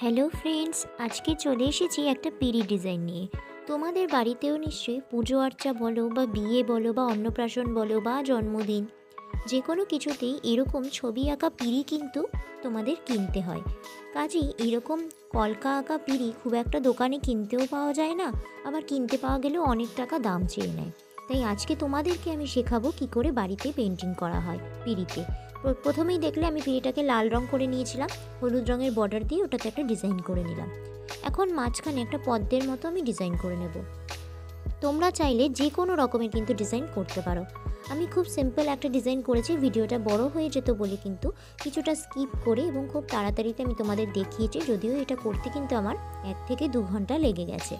Hello friends, আজকে চলে এসেছি একটা পিড়ি ডিজাইন নিয়ে। তোমাদের বাড়িতেও নিশ্চয়ই পুজো আর্চা বলো বা বিয়ে বলো বা অন্নপ্রাশন বলো বা জন্মদিন যে কোনো কিছুতেই এরকম ছবি আঁকা পিড়ি কিন্তু তোমাদের কিনতে হয়। কাজেই এরকম কলকা আঁকা পিড়ি খুব একটা দোকানে কিনতেও পাওয়া যায় না, আবার কিনতে পাওয়া গেলেও অনেক টাকা দাম চেয়ে নেয়। তাই আজকে তোমাদেরকে আমি শেখাবো কি করে বাড়িতে পেন্টিং করা হয় পিড়িতে। প্রথমেই দেখলে আমি পিড়িটাকে লাল রং করে নিয়েছিলাম, হলুদ রঙের বর্ডার দিয়ে ওটাতে একটা ডিজাইন করে নিলাম। এখন মাঝখানে একটা পদ্মের মতো আমি ডিজাইন করে নেব। তোমরা চাইলে যে কোনো রকমের কিন্তু ডিজাইন করতে পারো। আমি খুব সিম্পল একটা ডিজাইন করেছি, ভিডিওটা বড় হয়ে যেত বলে কিন্তু কিছুটা স্কিপ করে এবং খুব তাড়াতাড়িতে আমি তোমাদের দেখিয়েছি, যদিও এটা করতে কিন্তু আমার এক থেকে দু ঘণ্টা লেগে গেছে।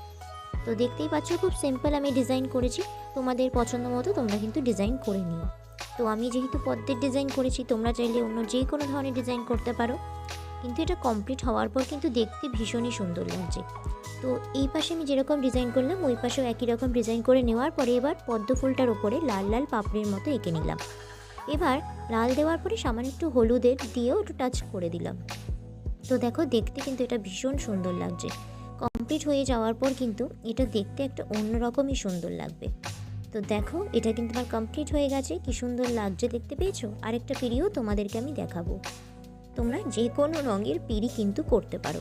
তো দেখতেই পাচ্ছ, খুব সিম্পল আমি ডিজাইন করেছি, তোমাদের পছন্দ মতো তোমরা কিন্তু ডিজাইন করে নিও। তো আমি যেহেতু পদ্মের ডিজাইন করেছি, তোমরা চাইলে অন্য যে কোনো ধরনের ডিজাইন করতে পারো। কিন্তু এটা কমপ্লিট হওয়ার পর কিন্তু দেখতে ভীষণই সুন্দর লাগছে। তো এই পাশে আমি যেরকম ডিজাইন করলাম, ওই পাশেও একই রকম ডিজাইন করে নেওয়ার পরে এবার পদ্ম ফুলটার ওপরে লাল লাল পাপড়ির মতো এঁকে নিলাম। এবার লাল দেওয়ার পরে সামান্য একটু হলুদের দিয়েও একটু টাচ করে দিলাম। তো দেখো, দেখতে কিন্তু এটা ভীষণ সুন্দর লাগছে। কমপ্লিট হয়ে যাওয়ার পর কিন্তু এটা দেখতে একটা অন্যরকমই সুন্দর লাগবে। তো দেখো, এটা কিন্তু আমার কমপ্লিট হয়ে গেছে। কি সুন্দর লাগছে দেখতে পেয়েছ? আরেকটা পিড়িও তোমাদেরকে আমি দেখাবো। তোমরা যে কোনো রঙের পিড়ি কিন্তু করতে পারো।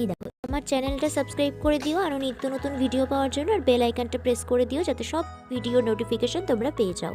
এই দেখো, আমার চ্যানেলটা সাবস্ক্রাইব করে দিও আরও নিত্য নতুন ভিডিও পাওয়ার জন্য আর বেল আইকনটা প্রেস করে দিও যাতে সব ভিডিও নোটিফিকেশন তোমরা পেয়ে যাও।